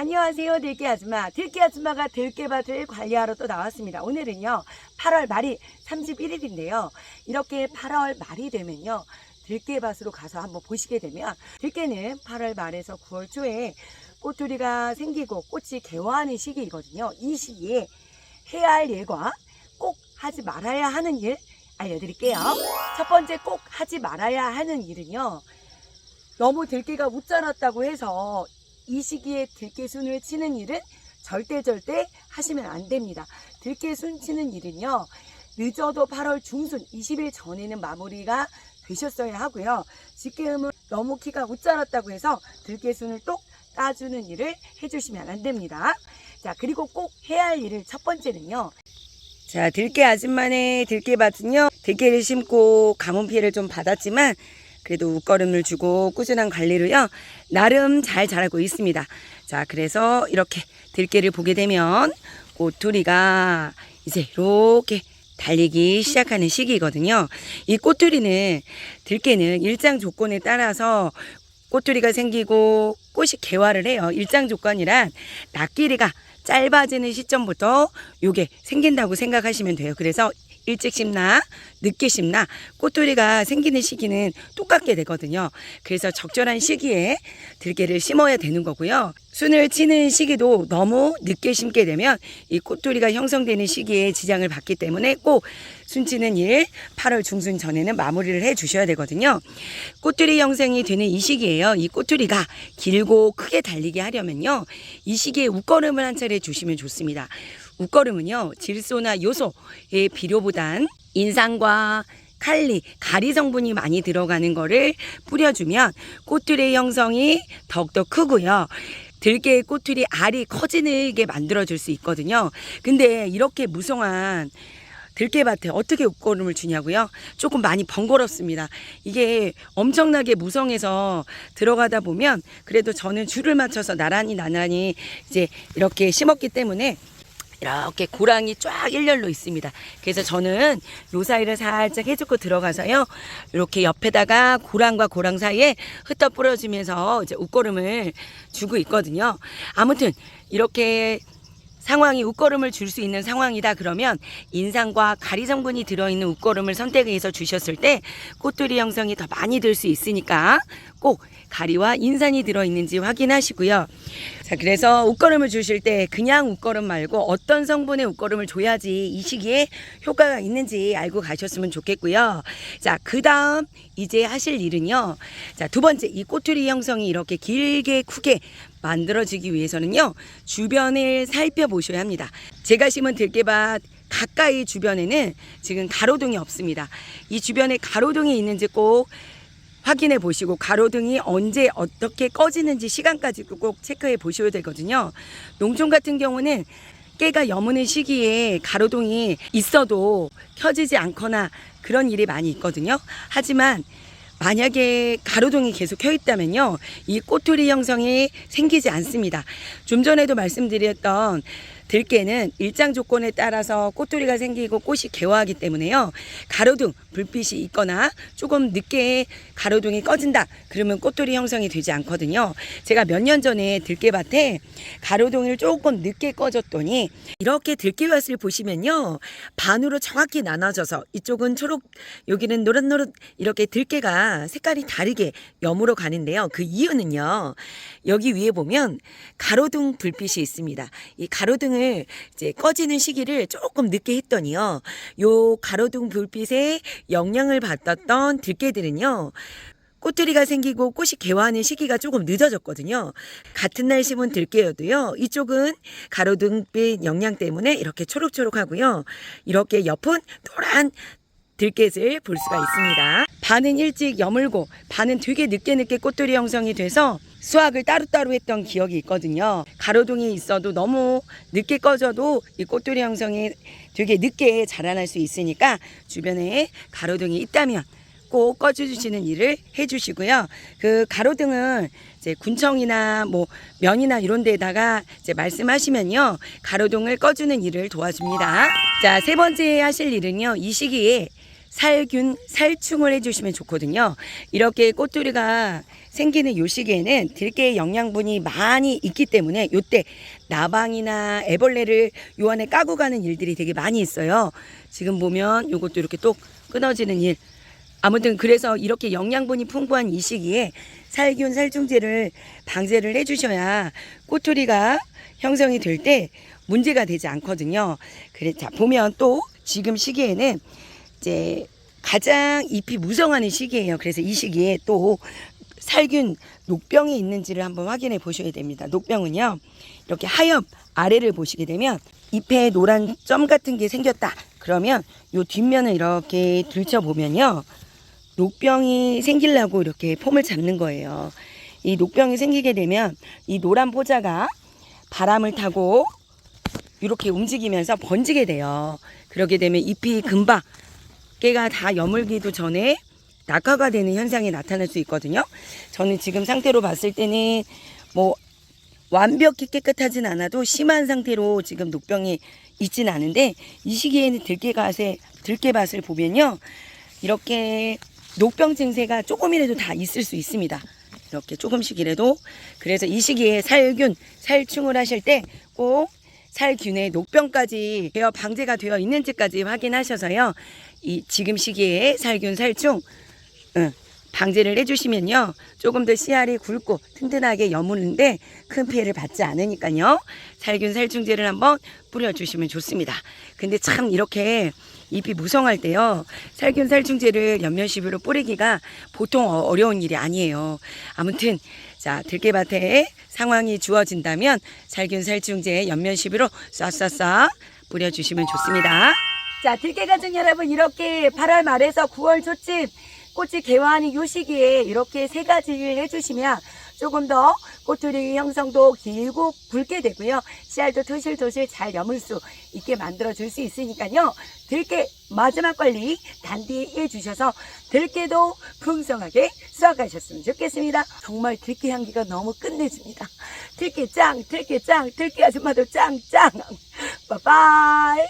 안녕하세요. 들깨 아줌마. 들깨 아줌마가 들깨밭을 관리하러 또 나왔습니다. 오늘은요 8월 말이 31일인데요. 이렇게 8월 말이 되면요 들깨밭으로 가서 한번 보시게 되면 들깨는 8월 말에서 9월 초에 꽃두리가 생기고 꽃이 개화하는 시기이거든요. 이 시기에 해야 할 일과 꼭 하지 말아야 하는 일 알려드릴게요. 첫 번째 꼭 하지 말아야 하는 일은요 너무 들깨가 웃자랐다고 해서 이 시기에 들깨순을 치는 일은 절대 절대 하시면 안 됩니다. 들깨순 치는 일은요. 늦어도 8월 중순 20일 전에는 마무리가 되셨어야 하고요. 지금은 너무 키가 웃자랐다고 해서 들깨순을 똑 따주는 일을 해주시면 안 됩니다. 자 그리고 꼭 해야 할 일을 첫 번째는요. 자 들깨 아줌마네 들깨밭은요. 들깨를 심고 가뭄 피해를 좀 받았지만 그래도 웃거름을 주고 꾸준한 관리로요. 나름 잘 자라고 있습니다. 자, 그래서 이렇게 들깨를 보게 되면 꽃두리가 이제 이렇게 달리기 시작하는 시기거든요. 이 꽃두리는 들깨는 일장 조건에 따라서 꽃두리가 생기고 꽃이 개화를 해요. 일장 조건이란 낙 길이가 짧아지는 시점부터 요게 생긴다고 생각하시면 돼요. 그래서 일찍 심나 늦게 심나 꽃두리가 생기는 시기는 똑같게 되거든요. 그래서 적절한 시기에 들깨를 심어야 되는 거고요. 순을 치는 시기도 너무 늦게 심게 되면 이 꽃두리가 형성되는 시기에 지장을 받기 때문에 꼭 순치는 일 8월 중순 전에는 마무리를 해 주셔야 되거든요. 꽃두리 형성이 되는 이 시기에요. 이 꽃두리가 길고 크게 달리게 하려면요. 이 시기에 웃거름을 한 차례 주시면 좋습니다. 웃거름은요 질소나 요소의 비료보단 인상과 칼리, 가리 성분이 많이 들어가는 거를 뿌려주면 꽃들의 형성이 더욱더 크고요. 들깨의 꽃들이 알이 커지게 만들어줄 수 있거든요. 근데 이렇게 무성한 들깨밭에 어떻게 웃거름을 주냐고요? 조금 많이 번거롭습니다. 이게 엄청나게 무성해서 들어가다 보면 그래도 저는 줄을 맞춰서 나란히 나란히 이제 이렇게 심었기 때문에 이렇게 고랑이 쫙 일렬로 있습니다. 그래서 저는 요 사이를 살짝 해주고 들어가서요. 이렇게 옆에다가 고랑과 고랑 사이에 흩어 뿌려주면서 이제 웃거름을 주고 있거든요. 아무튼 이렇게 상황이 웃거름을 줄 수 있는 상황이다 그러면 인상과 가리 성분이 들어있는 웃거름을 선택해서 주셨을 때 꽃들이 형성이 더 많이 될수 있으니까 꼭 가리와 인산이 들어있는지 확인하시고요. 자, 그래서 웃거름을 주실 때 그냥 웃거름 말고 어떤 성분의 웃거름을 줘야지 이 시기에 효과가 있는지 알고 가셨으면 좋겠고요. 자, 그 다음 이제 하실 일은요. 자, 두 번째, 이 꼬투리 형성이 이렇게 길게 크게 만들어지기 위해서는요. 주변을 살펴보셔야 합니다. 제가 심은 들깨밭 가까이 주변에는 지금 가로등이 없습니다. 이 주변에 가로등이 있는지 꼭 확인해 보시고 가로등이 언제 어떻게 꺼지는지 시간까지 꼭 체크해 보셔야 되거든요. 농촌 같은 경우는 깨가 여무는 시기에 가로등이 있어도 켜지지 않거나 그런 일이 많이 있거든요. 하지만 만약에 가로등이 계속 켜 있다면요. 이 꼬투리 형성이 생기지 않습니다. 좀 전에도 말씀드렸던 들깨는 일장 조건에 따라서 꽃두리가 생기고 꽃이 개화하기 때문에요. 가로등 불빛이 있거나 조금 늦게 가로등이 꺼진다. 그러면 꽃두리 형성이 되지 않거든요. 제가 몇 년 전에 들깨밭에 가로등을 조금 늦게 꺼졌더니 이렇게 들깨밭을 보시면요. 반으로 정확히 나눠져서 이쪽은 초록, 여기는 노릇노릇 이렇게 들깨가 색깔이 다르게 염으로 가는데요. 그 이유는요. 여기 위에 보면 가로등 불빛이 있습니다. 이 가로등을 이제 꺼지는 시기를 조금 늦게 했더니요. 요 가로등 불빛에 영향을 받았던 들깨들은요. 꽃들이가 생기고 꽃이 개화하는 시기가 조금 늦어졌거든요. 같은 날 심은 들깨여도요. 이쪽은 가로등빛 영향 때문에 이렇게 초록초록하고요. 이렇게 옆은 노란 들깨를 볼 수가 있습니다. 반은 일찍 여물고 반은 되게 늦게 늦게 꽃들이 형성이 돼서 수확을 따로따로 했던 기억이 있거든요. 가로등이 있어도 너무 늦게 꺼져도 이 꽃들이 형성이 되게 늦게 자라날 수 있으니까 주변에 가로등이 있다면 꼭 꺼주시는 일을 해주시고요. 그 가로등은 이제 군청이나 뭐 면이나 이런 데다가 이제 말씀하시면요. 가로등을 꺼주는 일을 도와줍니다. 자, 세 번째 하실 일은요. 이 시기에 살균, 살충을 해주시면 좋거든요. 이렇게 꽃두리가 생기는 요 시기에는 들깨의 영양분이 많이 있기 때문에 요때 나방이나 애벌레를 요 안에 까고 가는 일들이 되게 많이 있어요. 지금 보면 요것도 이렇게 또 끊어지는 일. 아무튼 그래서 이렇게 영양분이 풍부한 이 시기에 살균, 살충제를 방제를 해주셔야 꼬투리가 형성이 될 때 문제가 되지 않거든요. 그래, 자, 보면 또 지금 시기에는 이제 가장 잎이 무성하는 시기예요. 그래서 이 시기에 또 살균 녹병이 있는지를 한번 확인해 보셔야 됩니다. 녹병은요, 이렇게 하엽 아래를 보시게 되면 잎에 노란 점 같은 게 생겼다. 그러면 요 뒷면을 이렇게 들춰보면요. 녹병이 생기려고 이렇게 폼을 잡는 거예요. 이 녹병이 생기게 되면 이 노란 포자가 바람을 타고 이렇게 움직이면서 번지게 돼요. 그렇게 되면 잎이 금방 깨가 다 여물기도 전에 낙하가 되는 현상이 나타날 수 있거든요. 저는 지금 상태로 봤을 때는 뭐 완벽히 깨끗하진 않아도 심한 상태로 지금 녹병이 있진 않은데 이 시기에는 들깨밭에 들깨밭을 보면요 이렇게 녹병 증세가 조금이라도 다 있을 수 있습니다. 이렇게 조금씩이라도 그래서 이 시기에 살균 살충을 하실 때 꼭 살균의 녹병까지 되어 방제가 되어 있는지까지 확인하셔서요. 이 지금 시기에 살균 살충 응, 방제를 해주시면요. 조금 더 씨알이 굵고 튼튼하게 여무는데 큰 피해를 받지 않으니까요. 살균 살충제를 한번 뿌려주시면 좋습니다. 근데 참 이렇게 잎이 무성할 때요. 살균 살충제를 연면시비로 뿌리기가 보통 어- 어려운 일이 아니에요. 아무튼 자 들깨밭에 상황이 주어진다면 살균 살충제 연면시비로 쏴쏴쏴 뿌려주시면 좋습니다. 자, 들깨 가족 여러분, 이렇게 8월 말에서 9월 초쯤 꽃이 개화하는 요 시기에 이렇게 세 가지를 해주시면 조금 더 꼬투리 형성도 길고 굵게 되고요. 씨알도 토실토실 잘 여물 수 있게 만들어 줄 수 있으니까요. 들깨 마지막 관리 단디 해 주셔서 들깨도 풍성하게 수확하셨으면 좋겠습니다. 정말 들깨 향기가 너무 끝내줍니다. 들깨 짱, 들깨 짱, 들깨 아줌마도 짱, 짱. 빠빠이.